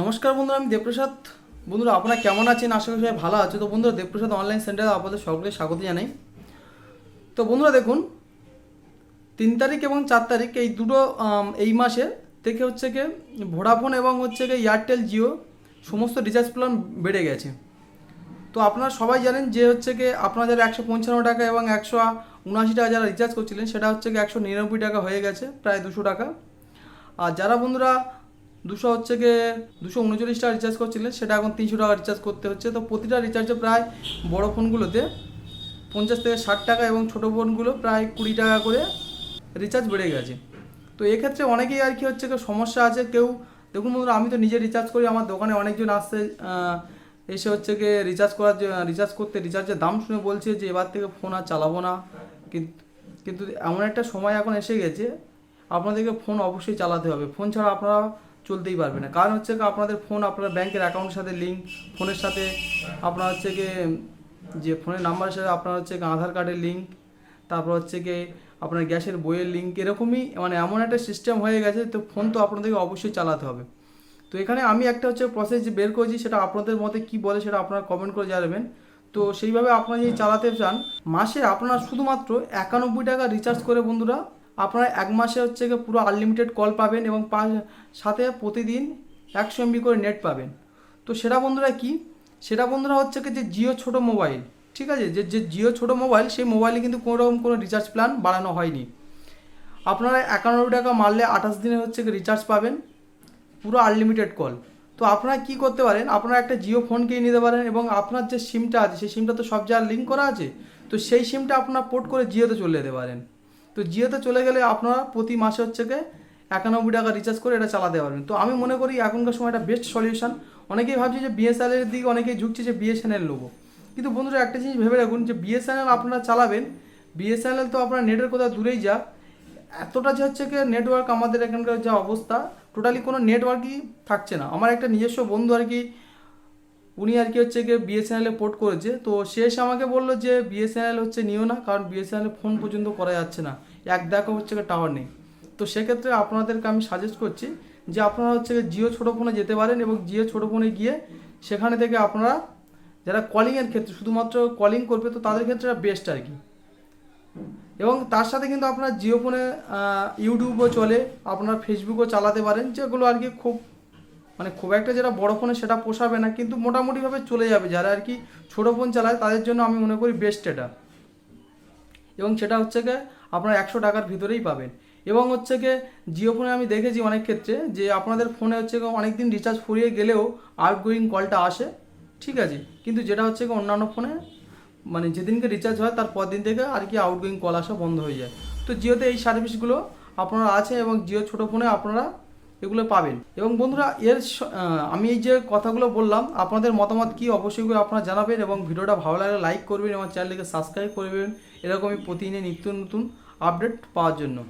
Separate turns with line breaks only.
নমস্কার বন্ধুরা, আমি দেবপ্রসাদ। বন্ধুরা, আপনারা কেমন আছেন? আশা করি সবাই ভালো আছে। তো বন্ধুরা, দেবপ্রসাদ অনলাইন সেন্টারে আপনাদের সকলে স্বাগত জানাই। তো বন্ধুরা, দেখুন, তিন তারিখ এবং চার তারিখ এই দুটো এই মাসে থেকে হচ্ছে কি ভোডাফোন এবং হচ্ছে কি এয়ারটেল জিও সমস্ত রিচার্জ প্ল্যান বেড়ে গেছে। তো আপনারা সবাই জানেন যে হচ্ছে কি আপনারা যারা একশো পঞ্চান্ন টাকা এবং একশো উনআশি টাকা যারা রিচার্জ করছিলেন, সেটা হচ্ছে কি একশো নিরানব্বই টাকা হয়ে গেছে, প্রায় দুশো টাকা। আর যারা বন্ধুরা দুশো হচ্ছে গিয়ে দুশো উনচল্লিশ টাকা রিচার্জ করছিলেন সেটা এখন তিনশো টাকা রিচার্জ করতে হচ্ছে। তো প্রতিটা রিচার্জে প্রায় বড় ফোনগুলোতে পঞ্চাশ থেকে ষাট টাকা এবং ছোটো ফোনগুলো প্রায় কুড়ি টাকা করে রিচার্জ বেড়ে গেছে। তো এক্ষেত্রে অনেকেই আর কি হচ্ছে গিয়ে সমস্যা আছে। কেউ, দেখুন বন্ধুরা, আমি তো নিজে রিচার্জ করি, আমার দোকানে অনেকজন আসছে এসে হচ্ছে গিয়ে রিচার্জ করার রিচার্জ করতে রিচার্জের দাম শুনে বলছে যে এবার থেকে ফোন আর চালাবো না। কিন্তু এমন একটা সময় এখন এসে গেছে, আপনাদেরকে ফোন অবশ্যই চালাতে হবে। ফোন ছাড়া আপনারা চলতেই পারবে না। কারণ হচ্ছে আপনাদের ফোন আপনার ব্যাংকের অ্যাকাউন্টের সাথে লিঙ্ক ফোনের সাথে আপনার হচ্ছে গিয়ে যে ফোনের নাম্বারের সাথে আপনার হচ্ছে আধার কার্ডের লিঙ্ক তারপর হচ্ছে গিয়ে আপনার গ্যাসের বইয়ের লিঙ্ক এরকমই মানে এমন একটা সিস্টেম হয়ে গেছে তো ফোন তো আপনাদেরকে অবশ্যই চালাতে হবে। তো এখানে আমি একটা হচ্ছে প্রসেস যে বের করেছি, সেটা আপনাদের মতে কি বলে সেটা আপনারা কমেন্ট করে জানাবেন। তো সেইভাবে আপনারা যদি চালাতে চান, মাসে আপনারা শুধুমাত্র একানব্বই টাকা রিচার্জ করে বন্ধুরা আপনারা এক মাসে হচ্ছে গিয়ে পুরো আনলিমিটেড কল পাবেন এবং পা- সাথে প্রতিদিন একশো এমবি করে নেট পাবেন। তো সেটা বন্ধুরা কি? সেটা বন্ধুরা হচ্ছে কি যে জিও ছোট মোবাইল ঠিক আছে? যে যে জিও ছোট মোবাইল সেই মোবাইলে কিন্তু কোনো রকম কোনো রিচার্জ প্ল্যান বাড়ানো হয়নি। আপনারা একানব্বই টাকা মারলে আঠাশ দিনে হচ্ছে কি রিচার্জ পাবেন, পুরো আনলিমিটেড কল তো আপনারা কি করতে পারেন? আপনারা একটা জিও ফোন কিনে নিতে পারেন এবং আপনার যে সিমটা আছে, সেই সিমটা তো সব জায়গায় লিঙ্ক করা আছে, তো সেই সিমটা আপনারা পোর্ট করে জিওতে চলে যেতে পারেন। তো জিওতে চলে গেলে আপনারা প্রতি মাসে হচ্ছে গিয়ে একানব্বই টাকা রিচার্জ করে এটা চালাতে পারবেন। তো আমি মনে করি এখনকার সময় একটা বেস্ট সলিউশন অনেকেই ভাবছে যে বিএসএনএল এর দিকে অনেকেই ঝুঁকছে যে বিএসএনএল নেব কিন্তু বন্ধুরা একটা জিনিস ভেবে রাখুন যে বিএসএনএল আপনারা চালাবেন বিএসএনএল তো আপনার নেটের কোথাও দূরেই যাক এতটা যে হচ্ছে কি নেটওয়ার্ক আমাদের এখানকার যা অবস্থা টোটালি কোনো নেটওয়ার্কই থাকছে না। আমার একটা নিজস্ব বন্ধু আর কি উনি আর কি হচ্ছে গিয়ে বিএসএনএলে পোর্ট করেছে। তো শেষ আমাকে বলল যে বিএসএনএল হচ্ছে নিও না, কারণ বিএসএনএল ফোন পর্যন্ত করা যাচ্ছে না। এক দেখা হচ্ছে টাওয়ার নেই। তো সেক্ষেত্রে আপনাদেরকে আমি সাজেস্ট করছি যে আপনারা হচ্ছে জিও ছোটো ফোনে যেতে পারেন এবং জিও ছোটো ফোনে গিয়ে সেখানে থেকে আপনারা যারা কলিংয়ের ক্ষেত্রে, শুধুমাত্র কলিং করবে তো তাদের ক্ষেত্রে বেস্ট আর কি। এবং তার সাথে কিন্তু আপনার জিও ফোনে ইউটিউবও চলে, আপনার ফেসবুকও চালাতে পারেন, যেগুলো আর কি খুব মানে খুব একটা যেটা বড় ফোনে সেটা পোষাবে না, কিন্তু মোটামুটিভাবে চলে যাবে। যারা আর কি ছোটো ফোন চালায়, তাদের জন্য আমি মনে করি বেস্ট এটা। এবং সেটা হচ্ছে গিয়ে আপনার একশো টাকার ভিতরেই পাবেন। এবং হচ্ছে গিয়ে জিও ফোনে আমি দেখেছি অনেক ক্ষেত্রে যে আপনাদের ফোনে হচ্ছে অনেক দিন রিচার্জ ফুরিয়ে গেলেও আউটগোয়িং কলটা আসে, ঠিক আছে? কিন্তু যেটা হচ্ছে অন্যান্য ফোনে মানে যেদিনকে রিচার্জ হয়, তার পর দিন থেকে আর কি আউটগোয়িং কল আসা বন্ধ হয়ে যায়। তো জিওতে এই সার্ভিসগুলো আপনারা আছে এবং জিও ছোটো ফোনে আপনারা এগুলো পাবেন। এবং বন্ধুরা, এর আমি এই যে কথাগুলো বললাম, আপনাদের মতামত কি অবশ্যই করে আপনারা জানাবেন এবং ভিডিওটা ভালো লাগলে লাইক করবেন এবং চ্যানেলটিকে সাবস্ক্রাইব করবেন। এরকমই প্রতিদিনে নিত্য নতুন আপডেট পাওয়ার জন্য।